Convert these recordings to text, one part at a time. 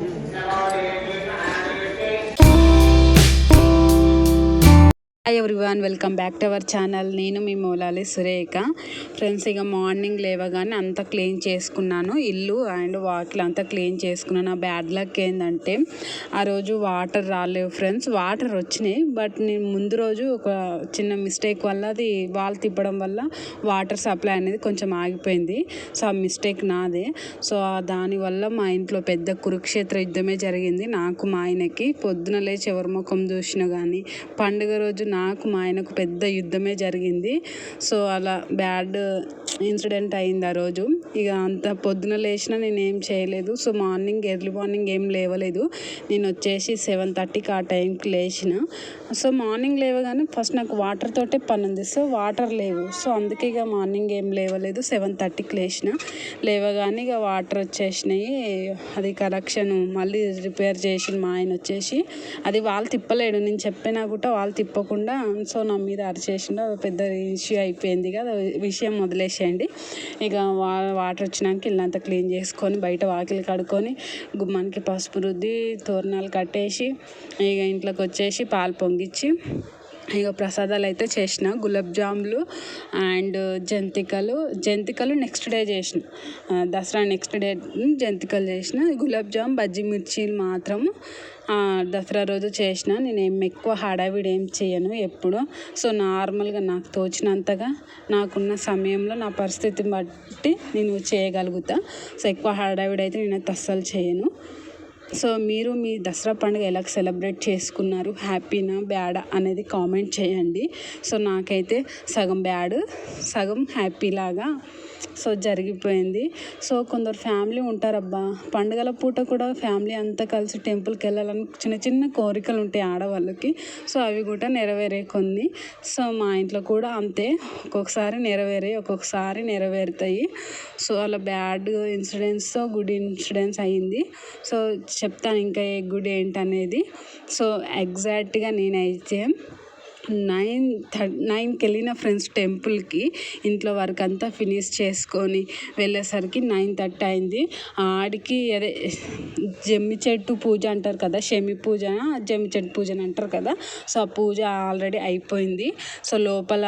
Yeah. Hi everyone welcome back to our channel నేను మీ మూలాలి Surekha. Friends ఇక మార్నింగ్ లేవగానే అంతా క్లీన్ చేసుకున్నాను. ఇల్లు అండ్ వాకిల్ అంతా క్లీన్ చేసుకున్నాను. నా బ్యాడ్ లక్ ఏంటంటే ఆ రోజు వాటర్ రాలేవు ఫ్రెండ్స్ వాటర్ వచ్చినాయి బట్ నేను ముందు రోజు ఒక చిన్న మిస్టేక్ వల్ల అది వాల్ తిప్పడం వల్ల వాటర్ సప్లై అనేది కొంచెం ఆగిపోయింది. సో ఆ మిస్టేక్ నాదే. సో దానివల్ల మా ఇంట్లో పెద్ద కురుక్షేత్ర యుద్ధమే జరిగింది. నాకు మా ఆయనకి పొద్దున లేచి ఎవరి ముఖం చూసినా కానీ పండుగ రోజు నాకు మా ఆయనకు పెద్ద యుద్ధమే జరిగింది. సో అలా బ్యాడ్ ఇన్సిడెంట్ అయింది ఆ రోజు. ఇక అంత పొద్దున లేచినా నేను ఏం చేయలేదు. సో మార్నింగ్ ఎర్లీ మార్నింగ్ ఏం లేవలేదు. నేను వచ్చేసి సెవెన్ థర్టీకి ఆ టైంకి లేచిన. సో మార్నింగ్ లేవగానే ఫస్ట్ నాకు వాటర్ తోటే పని ఉంది సో వాటర్ లేవు. సో అందుకే ఇక మార్నింగ్ ఏం లేవలేదు. సెవెన్ థర్టీకి లేచిన. లేవగానే ఇక వాటర్ వచ్చేసినాయి. అది కరెక్షన్ మళ్ళీ రిపేర్ చేసి మా ఆయన వచ్చేసి. అది వాళ్ళు తిప్పలేడు. నేను చెప్పినా కూడా వాళ్ళు తిప్పకుండా సో నా మీద అరిచేసిండు అది పెద్ద ఇష్యూ అయిపోయింది కదా. విషయం వదిలేసేయండి. ఇక వా వాటర్ వచ్చినాక ఇల్లంతా క్లీన్ చేసుకొని బయట వాకిలి కడుక్కొని గుమ్మానికి పసుపు రుద్ది తోరణాలు కట్టేసి ఇక ఇంట్లోకి వచ్చేసి పాలు పొంగిచ్చి ఇక ప్రసాదాలు అయితే చేసిన. గులాబ్ జాములు అండ్ జంతికలు. జంతికలు నెక్స్ట్ డే చేసిన. దసరా నెక్స్ట్ డే జంతికలు చేసిన. గులాబ్ జామ్ బజ్జి మిర్చీలు మాత్రం దసరా రోజు చేసిన. నేను ఎక్కువ హడావిడి ఏం చేయను ఎప్పుడు. సో నార్మల్గా నాకు తోచినంతగా నాకున్న సమయంలో నా పరిస్థితిని బట్టి నేను చేయగలుగుతా. సో ఎక్కువ హడావిడి అయితే నేను అస్సలు చేయను. సో మీరు మీ దసరా పండుగ ఎలా సెలబ్రేట్ చేసుకున్నారు? హ్యాపీనా? బ్యాడ్? అనేది కామెంట్ చేయండి. సో నాకైతే సగం బ్యాడ్ సగం హ్యాపీ లాగా సో జరిగిపోయింది. సో కొందరు ఫ్యామిలీ ఉంటారబ్బా. పండుగల పూట కూడా ఫ్యామిలీ అంతా కలిసి టెంపుల్కి వెళ్ళాలని చిన్న చిన్న కోరికలు ఉంటాయి ఆడవాళ్ళకి. సో అవి కూడా నెరవేరే కొన్ని సో మా ఇంట్లో కూడా అంతే. ఒక్కొక్కసారి నెరవేరే ఒక్కొక్కసారి నెరవేరుతాయి. సో అలా బ్యాడ్ ఇన్సిడెంట్స్తో గుడ్ ఇన్సిడెంట్స్ అయ్యింది సో చెప్తాను ఇంకా ఏ గుడ్ ఏంటనేది. సో ఎగ్జాక్ట్గా నేనైతే నైన్ థర్ నైన్కి వెళ్ళిన ఫ్రెండ్స్ టెంపుల్కి ఇంట్లో వర్క్ అంతా ఫినిష్ చేసుకొని వెళ్ళేసరికి నైన్ థర్టీ అయింది. ఆడికి అదే జమ్మి చెట్టు పూజ అంటారు కదా షమి పూజ జమ్మి చెట్టు పూజ అని అంటారు కదా సో ఆ పూజ ఆల్రెడీ అయిపోయింది. సో లోపల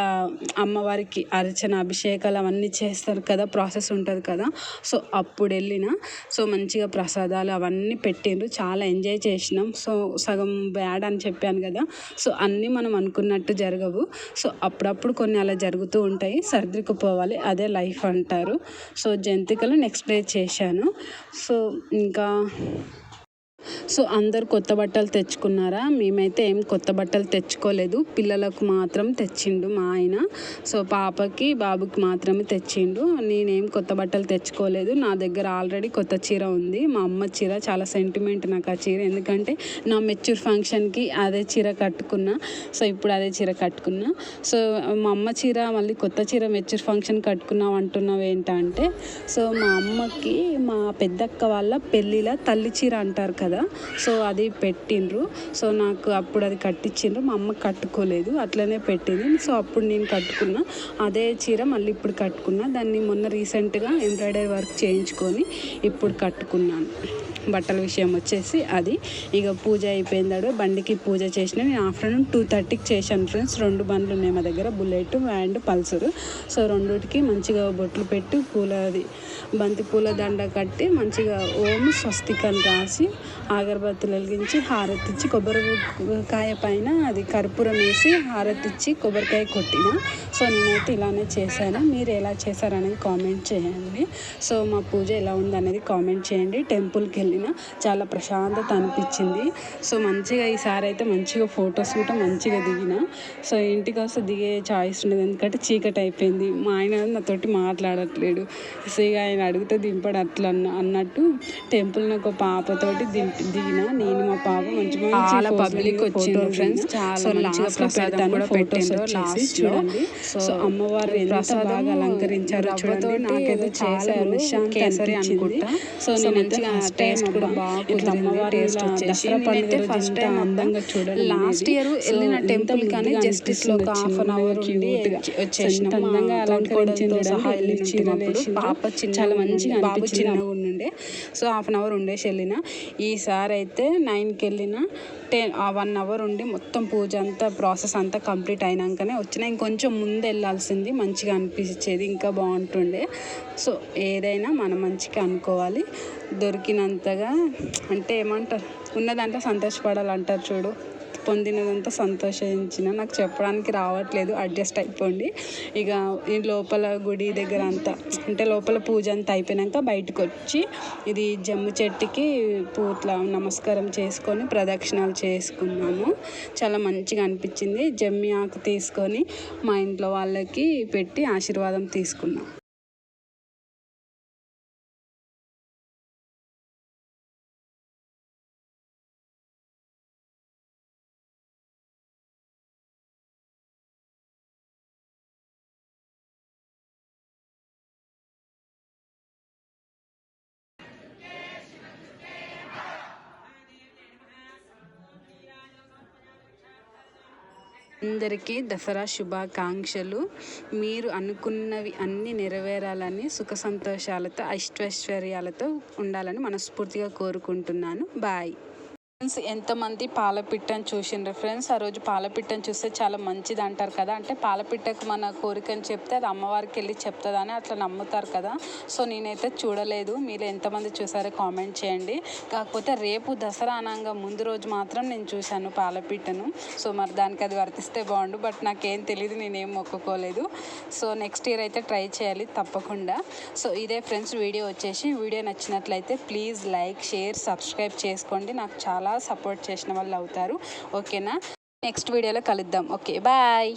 అమ్మవారికి అర్చన అభిషేకాలు అవన్నీ చేస్తారు కదా ప్రాసెస్ ఉంటుంది కదా సో అప్పుడు వెళ్ళిన సో మంచిగా ప్రసాదాలు అవన్నీ పెట్టిండ్రు. చాలా ఎంజాయ్ చేసినాం. సో సగం బ్యాడ్ అని చెప్పాను కదా సో అన్నీ మనం అనుకున్నట్టు జరగవు. సో అప్పుడప్పుడు కొన్ని అలా జరుగుతూ ఉంటాయి. సర్దుకుపోవాలి అదే లైఫ్ అంటారు. సో జంతికలు నెక్స్ట్ డే చేశాను. సో ఇంకా సో అందరు కొత్త బట్టలు తెచ్చుకున్నారా? మేమైతే ఏం కొత్త బట్టలు తెచ్చుకోలేదు. పిల్లలకు మాత్రం తెచ్చిండు మా ఆయన. సో పాపకి బాబుకి మాత్రమే తెచ్చిండు. నేనేం కొత్త బట్టలు తెచ్చుకోలేదు. నా దగ్గర ఆల్రెడీ కొత్త చీర ఉంది. మా అమ్మ చీర చాలా సెంటిమెంట్ నాకు ఆ చీర. ఎందుకంటే నా మెచ్యూర్ ఫంక్షన్కి అదే చీర కట్టుకున్నా. సో ఇప్పుడు అదే చీర కట్టుకున్నా. సో మా అమ్మ చీర మళ్ళీ కొత్త చీర మెచ్యూర్ ఫంక్షన్ కట్టుకున్నావు అంటున్నావు ఏంటంటే సో మా అమ్మకి మా పెద్దక్క వాళ్ళ పెళ్ళిలో తల్లి చీర అంటారు కదా. సో అది పెట్టిండ్రు. సో నాకు అప్పుడు అది కట్టించిండ్రు. మా అమ్మ కట్టుకోలేదు. అట్లనే పెట్టింది. సో అప్పుడు నేను కట్టుకున్నా. అదే చీర మళ్ళీ ఇప్పుడు కట్టుకున్నా. దాన్ని మొన్న రీసెంట్గా ఎంబ్రాయిడరీ వర్క్ చేయించుకొని ఇప్పుడు కట్టుకున్నాను. బట్టల విషయం వచ్చేసి అది. ఇక పూజ అయిపోయిందాడు బండికి పూజ చేసిన నేను ఆఫ్టర్నూన్ టూ థర్టీకి చేశాను ఫ్రెండ్స్ రెండు బండ్లు ఉన్నాయి మా దగ్గర బుల్లెట్ అండ్ పల్సర్. సో రెండుటికి మంచిగా బొట్లు పెట్టి పూలది బంతి పూల దండ కట్టి మంచిగా ఓం స్వస్తికని రాసి అగరబత్తులు వెలిగించి హారతిచ్చి కొబ్బరికాయ పైన అది కర్పూరం వేసి హారతిచ్చి కొబ్బరికాయ కొట్టిన. సో నేనైతే ఇలానే చేశాను. మీరు ఎలా చేశారనేది కామెంట్ చేయండి. సో మా పూజ ఎలా ఉంది అనేది కామెంట్ చేయండి. టెంపుల్కి వెళ్ళి వెళ్ళిన చాలా ప్రశాంతత అనిపించింది. సో మంచిగా ఈసారి అయితే మంచిగా ఫొటోస్ కూడా మంచిగా దిగిన. సో ఇంటికి వస్తే దిగే చాయిస్ ఉండదు. ఎందుకంటే చీకటి అయిపోయింది. మా ఆయన నాతోటి మాట్లాడట్లేడు. సో ఇక ఆయన అడిగితే దింపడు అట్లా అన్న అన్నట్టు టెంపుల్ ఒక పాపతోటి దింపి దిగిన. నేను మా పాప మంచి మంచి photos friends. దిగిన. చాలా మంచిగా ప్రసాదం కూడా లో. చూడండి. సో అమ్మవారు ఎంత బాగా అలంకరించారో చూడండి. నాకైతే చేశారు, అనుకుంటా. సో నేను మంచిగా టేస్ట్ కూడా బాగా. అమ్మవారి వచ్చేసి నేనైతే first ఇంత time అందంగా చూడడం లాస్ట్. ఇయర్ వెళ్ళిన టెంపుల్ కానీ జస్టిస్లో ఒక హాఫ్ అన్ అవర్ ఉండి. వచ్చేసినాం అందంగా తోటికోడలతో సహా వెళ్ళి. పాప చాలా మంచిగా బాబు ఉండిండు. ఉండే సో హాఫ్ అన్ అవర్ ఉండేసి వెళ్ళిన ఈసారి అయితే నైన్కి వెళ్ళిన టెన్ వన్ అవర్ ఉండి మొత్తం పూజ అంతా ప్రాసెస్ అంతా కంప్లీట్ అయినాకనే వచ్చిన ఇంకొంచెం ముందు వెళ్ళాల్సింది మంచిగా అనిపించేది ఇంకా బాగుంటుండే సో ఏదైనా మనం మంచిగా అనుకోవాలి దొరికినంతగా అంటే ఏమంటారు? ఉన్న దాంట్లో సంతోషపడాలంటారు చూడు. పొందినదంతా సంతోషించిన. నాకు చెప్పడానికి రావట్లేదు. అడ్జస్ట్ అయిపోండి. ఇక ఈ లోపల గుడి దగ్గర అంతా అంటే లోపల పూజ అంతా అయిపోయాక బయటకు వచ్చి ఇది జమ్ము చెట్టుకి పూట్ల నమస్కారం చేసుకొని ప్రదక్షిణాలు చేసుకున్నాము. చాలా మంచిగా అనిపించింది. జమ్మి ఆకు తీసుకొని మా ఇంట్లో వాళ్ళకి పెట్టి ఆశీర్వాదం తీసుకున్నాం. అందరికీ దసరా శుభాకాంక్షలు. మీరు అనుకున్నవి అన్నీ నెరవేరాలని సుఖ సంతోషాలతో అష్టైశ్వర్యాలతో ఉండాలని మనస్ఫూర్తిగా కోరుకుంటున్నాను. బాయ్. ఫ్రెండ్స్ ఎంతమంది పాలపిట్టను చూసిండ్రు ఫ్రెండ్స్? ఆ రోజు పాలపిట్టను చూస్తే చాలా మంచిది అంటారు కదా. అంటే పాలపిట్టకు మన కోరికను చెప్తే అది అమ్మవారికి వెళ్ళి చెప్తుందని అట్లా నమ్ముతారు కదా. సో నేనైతే చూడలేదు. మీరు ఎంతమంది చూసారో కామెంట్ చేయండి. కాకపోతే రేపు దసరా అనంగా ముందు రోజు మాత్రం నేను చూశాను పాలపిట్టను. సో మరి దానికి అది వర్తిస్తే బాగుండు. బట్ నాకేం తెలియదు నేనేం మొక్కుకోలేదు. సో నెక్స్ట్ ఇయర్ అయితే ట్రై చేయాలి తప్పకుండా. సో ఇదే ఫ్రెండ్స్ వీడియో వచ్చేసి. వీడియో నచ్చినట్లయితే ప్లీజ్ లైక్ షేర్ సబ్స్క్రైబ్ చేసుకోండి. నాకు చాలా సపోర్ట్ చేసిన వాళ్ళు అవుతారు. ఓకేనా? నెక్స్ట్ వీడియోలో కలుద్దాం. Okay bye.